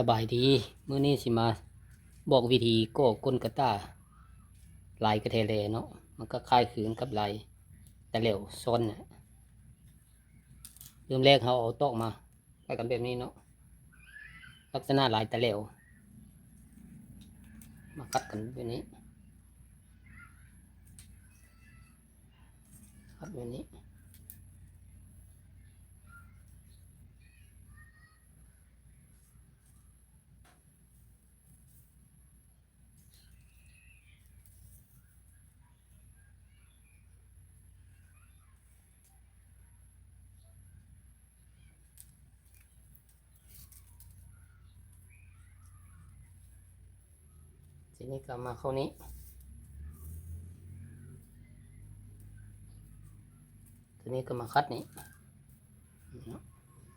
สบายดีเมื้อนี้สิมาบอกวิธีโก้ก้นกระต้าลายกระเทเลเนาะมันก็คล้ายคืนกับลายตะเหลวซ้อนนะเริ่มแรกเขาเอาโต๊ะมาไปกันแบบนี้เนาะลักษณะลายตะเหลวมาคัดกันแบบนี้คัดแบบนี้ ทีนี้ก็มาเข้านี้ทีนี้ก็มาคัดนี้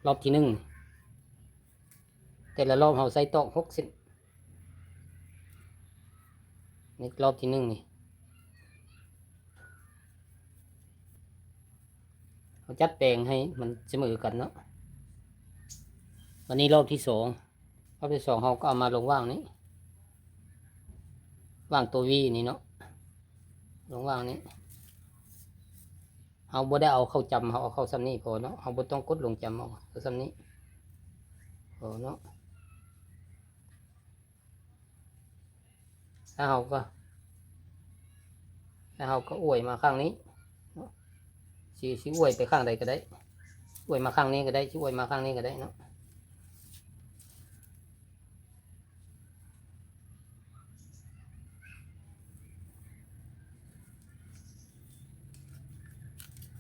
รอบที่หนึ่งแต่ละรอบเราใส่ตอกหกสิบนี่รอบที่หนึ่งนี่เราจัดแปลงให้มันเสมอกันเนาะวันนี้รอบที่สองรอบที่สองเราก็เอามาลงว่างนี้ ว่างตัววีนี่เนาะลงว่างนี้เอาบ่ได้เอาเข้าจำเอาเอาเข้าซ้ำนี้พอเนาะเอาบ่ต้องกดลงจำเอาเอาซ้ำนี้พอเนาะแล้วเราก็แล้วเราก็อวยมาข้างนี้สิสิอวยไปข้างใดก็ได้อวยมาข้างนี้ก็ได้สิอวยมาข้างนี้ก็ได้เนาะ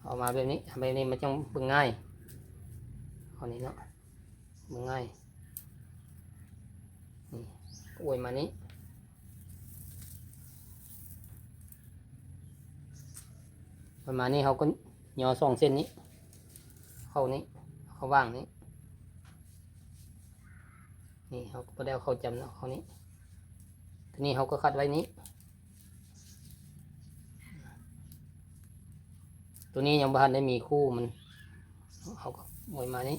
เอามาแบบนี้แบบนี้มันจังเบิ่งง่ายเอานี้เนาะเบิ่งง่ายนี่อวยมานี้ประมาณนี้เขาก็ย่อสองเส้นนี้ เข้านี้เข้าว่างนี้นี่เขาก็ได้เอาเข้าจำเนาะเขานี้ทีนี้เขาก็คัดไว้นี้ ตัวนี้ยังบ้านได้มีคู่มันเอาก็มวยมานี้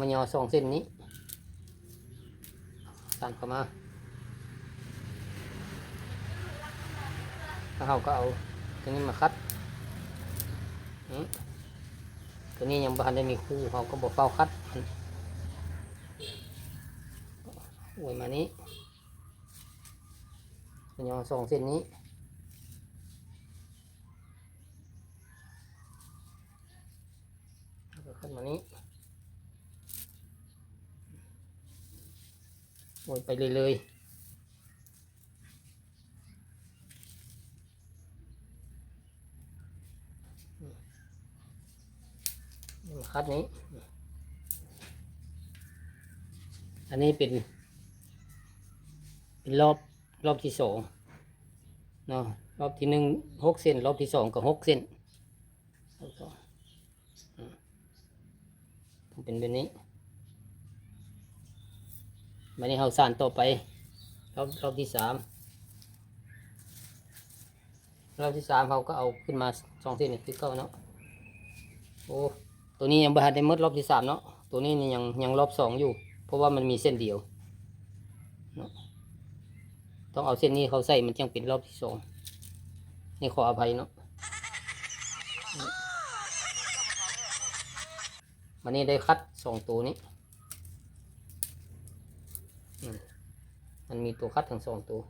มายอสองเส้นนี้ตันเข้ามาแล้วเราก็เอาตัวนี้มาคัดตัวนี้ยังบ้านได้มีคู่เราก็บอกเฝ้าคัดมัน วยมานี้ยอสองเส้นนี้ แล้วก็ขึ้นมานี้โอยไปเลยเลยคัดนี้ อันนี้เป็น เป็นรอบรอบที่สองเนาะรอบที่หนึ่งหกเส้น รอบที่สองก็หกเส้นมต้องเป็นแบบนี้วันนี้เราสานต่อไป รอบรอบที่สามรอบที่สามเขาก็เอาขึ้นมาสองเส้นนี่คือเก้าเนาะโอ้ตัวนี้ยังไม่ทันได้มดรอบที่สามเนาะตัวนี้ยังยังรอบสองอยู่ เพราะว่ามันมีเส้นเดียวเนาะ ต้องเอาเส้นนี้เขาใส่มันจึงเป็นรอบที่สองนี่ขออภัยเนาะวันนี้ได้คัดสองตัวนี้ มันมีตัวคัดทั้งสองตัว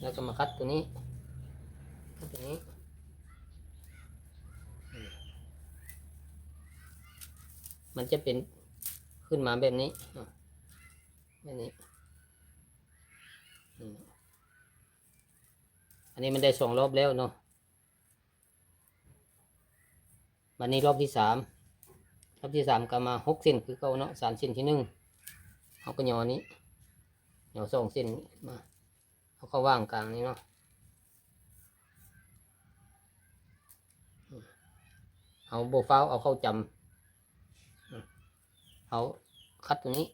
แล้วก็มาคัดตัวนี้คัดตัวนี้ มันจะเป็นขึ้นมาแบบนี้ อันนี้มันนี้มันได้สองรอบแล้วเนาะวันนี้รอบที่สามรอบที่สามก็มาหกเส้นคือเก่าเนาะสามเส้นที่หนึ่งเอาก็หยอนี้หยอสองเส้นมาเอาเข้าว่างกลางนี้เนาะเอาโบฟ้าวเอาเข้าจำเอาคัดตรงนี้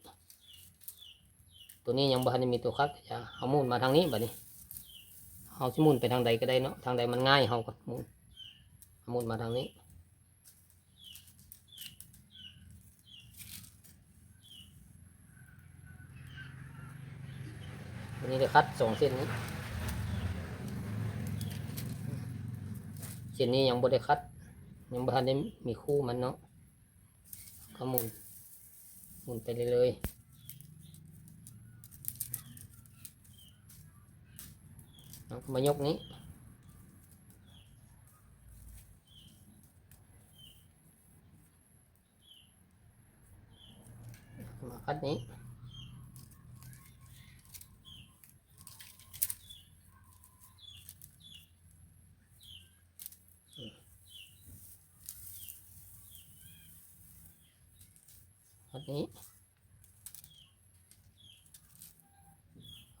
ตัวนี้ยังบ่ทันได้มีตัวคัดจะเอามูลมาทางนี้บัดนี้เอาเฮาสิมุนไปทางใดก็ได้เนาะทางใดมันง่ายเฮาก็มุนหมุนมาทางนี้อันนี้จะคัดสองเส้นนี้เส้นนี้ยังบ่ได้คัด ยังบ่ทันได้มีคู่มันเนาะก็หมุนหมุนไปเรื่อยๆแล้วก็ มายกนี้มาคัดนี้คัดนี้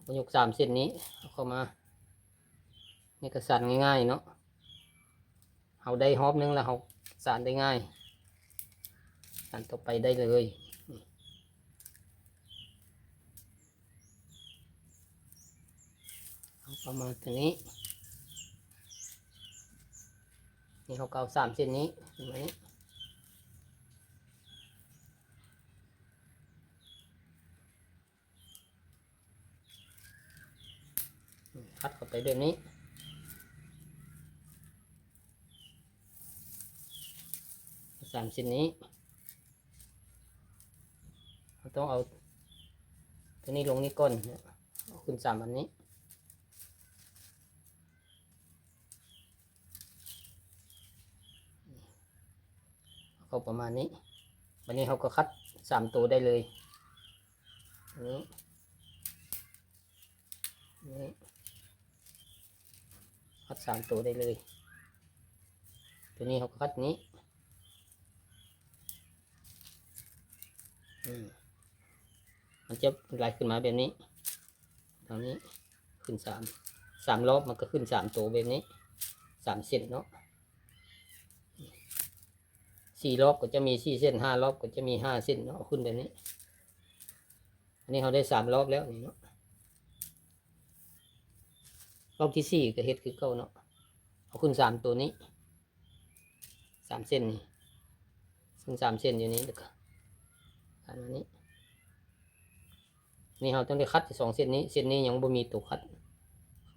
ประยกสามเส้นนี้เข้ามา นี่ก็สั่นง่ายๆเนาะเอาได้ฮอบนึงแล้วเอาสั่นได้ง่ายสั่นต่อไปได้เลยเอาประมาณตัวนี้นี่เขาเกาสามเส้นนี้เห็นไหมคัดเข้าไปแบบนี้ สาม ชิ้นนี้เราต้องเอาตัวนี้ลงนี่ก้นเนี่ยเอาขึ้นสามอันนี้เข้าประมาณนี้วันนี้เขาก็คัดสามตัวได้เลยนี้นนี้คัดสามตัวได้เลย ตัวนี้เขาก็คัดนี้อืม มันจะไหลขึ้นมาแบบนี้ทางนี้ขึ้นสามสามรอบมันก็ขึ้นสามตัวแบบนี้สามเส้นเนาะสี่รอบก็จะมีสี่เส้นห้ารอบก็จะมีห้าเส้นเนาะขึ้นแบบนี้ อันนี้เขาได้สามรอบแล้วนี่เนาะรอบที่สี่ก็เฮ็ดคือเก่าเนาะเอาขึ้นสามตัวนี้สามเส้นนี่ขึ้นสามเส้นอยู่นี้แล้วก็อันนี้ นี่เราต้องได้คัดสองเส้นนี้ เส้นนี้ยังบ่มีตัวคัด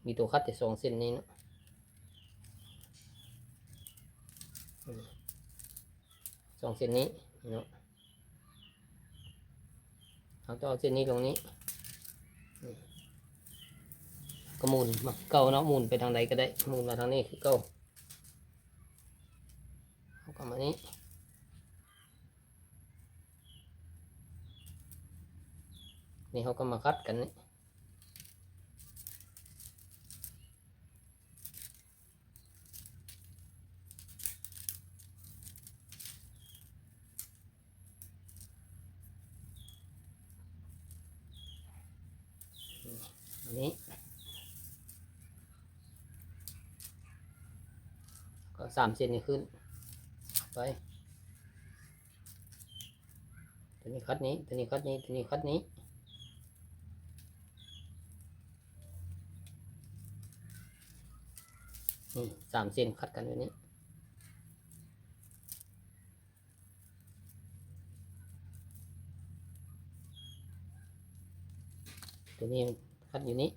มีตัวคัดแต่สองเส้นนี้เนาะสองเส้นนี้เนาะเราต้องเอาเส้นนี้ลงนี้ก็หมุนมาเก้าเนาะมุนไปทางใดก็ได้มุนมาทางนี้คือเก้าเอากลับมานี้ นี่เขาก็มาคัดกันนี่อันนี้ก็สามเซนนี้ขึ้น ไป ตัวนี้คัดนี้ ตัวนี้คัดนี้ ตัวนี้คัดนี้ นี่สามเซนคัดกันแบบนี้ ตัวนี้คัดอยู่นี้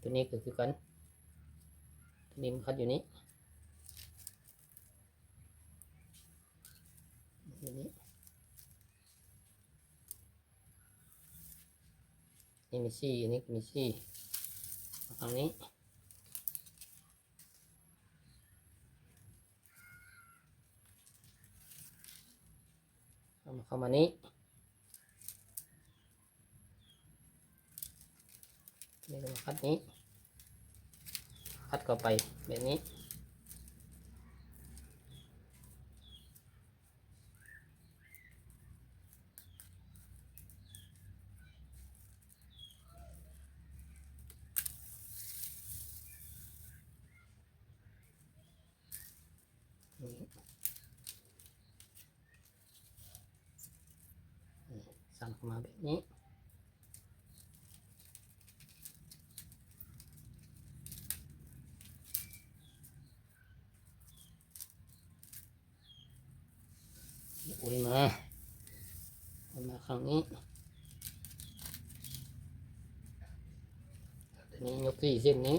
ตัวนี้ก็คือกัน ตัวนี้มันคัดอยู่นี้ตัวนี้ นี่มีซี่อันนี้มีซี่มาทางนี้เามาเข้ามานี้นี่ก็มาคัดนี้ คัดเข้าไปแบบนี้ สั่นออกมาแบบนี้ โอ้ยมาโอยมาครั้งนี้ตอนี้ยกที่เส้นนี้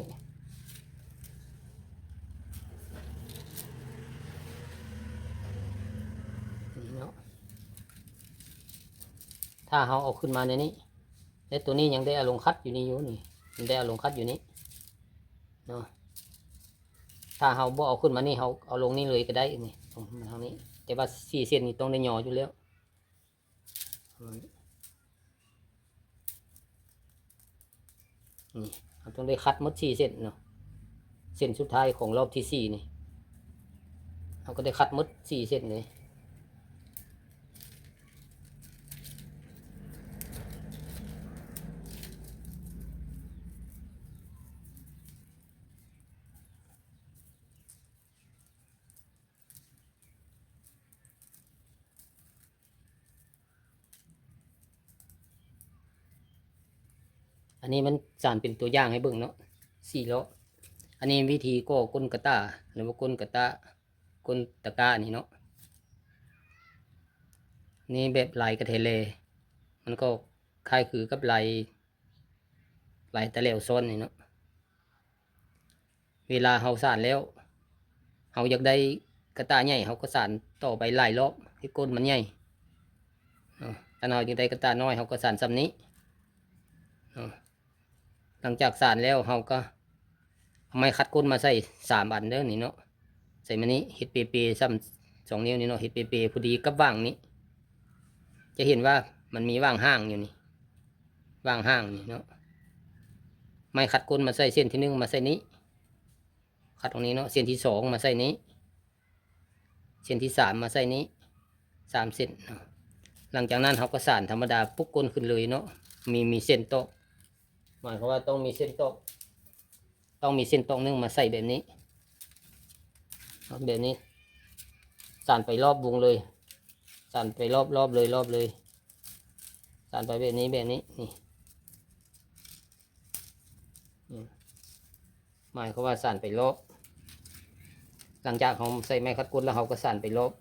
ถ้าเขาเอาขึ้นมาในนี้แล้วตัวนี้ยังได้อาลงคัดอยู่นี่อยู่นี่ยังได้อาลงคัดอยู่นี่เนาะถ้าเขาบ่เอาขึ้นมานี่เขาเอาลงนี่เลยก็ได้นี่ตรงทางนี้ แต่ว่าสี่เส้นนี่ต้องได้หย่ออยู่แล้วนี่ต้องได้คัดมดสี่เส้นเนาะเส้นสุดท้ายของรอบที่สี่นี่เราก็ได้คัดมดสี่เส้นเลย อันนี้มันสานเป็นตัวอย่างให้เบิ่งเนาะสี่ล้ออันนี้วิธีก็ก้นกระตาหรือว่าก้นกระตาก้นตะกร้านี่เนาะนี่แบบลายกระเทเล มันก็คล้ายคือกับลายลายตะเหลวซ้อนนี่เนาะเวลาเฮาสานแล้วเฮาอยากได้กระตาใหญ่เฮาก็สานต่อไปหลายรอบให้ก้นมันใหญ่เนาะถ้าเฮาอยากได้กระตาน้อยเฮาก็สานซ้ำนี้ หลังจากสานแล้วเราก็ไม้คัดก้นมาใส่สามอันเด้อนี่เนาะใส่มานี้เห็ดเปเปซ้ำสองนิ้วนี่เนาะเห็ดเปเปพอดีกับว่างนี้ จะเห็นว่ามันมีว่างห้างอยู่นี่ว่างห้างนี่เนาะไม้คัดก้นมาใส่เส้นที่หนึ่งมาใส่นี้ คัดตรงนี้เนาะเส้นที่สองมาใส่นี้ เส้นที่สามมาใส่นี้สามเส้นเนาะหลังจากนั้นเราก็สานธรรมดาปุ๊กก้นขึ้นเลยเนาะมีมีเส้นโต๊ะ หมายความว่าต้องมีเส้นต๊ะต้องมีเส้นต๊ะนึงมาใส่แบบนี้ แบบนี้สานไปรอบวงเลยสานไปรอบรอบเลยรอบเลยสานไปแบบนี้แบบนี้นี่หมายความว่าสานไปรอบหลังจากเขาใส่ไม้คัดก้นแล้วเขาก็สานไปรอบ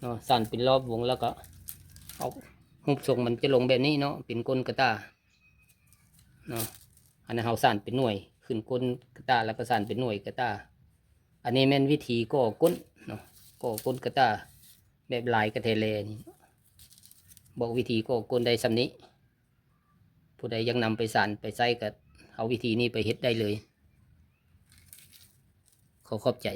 เนาะสานเป็นรอบวงแล้วก็เอา รูปทรงมันจะลงแบบนี้เนาะเป็นก้นกระตาเนาะอันนั้นเราสั่นเป็นหน่วย ขึ้นก้นกระตาแล้วก็สั่นเป็นหน่วยกระตาอันนี้แม่นวิธีก่อก้นเนาะก่อก้นกระตาแบบลายกระเทเลนี่บอกวิธีก่อก้นได้สำนี้ ผู้ใดยังนำไปสั่นไปใส่ก็เอาวิธีนี้ไปเฮ็ดได้เลย ขอขอบใจ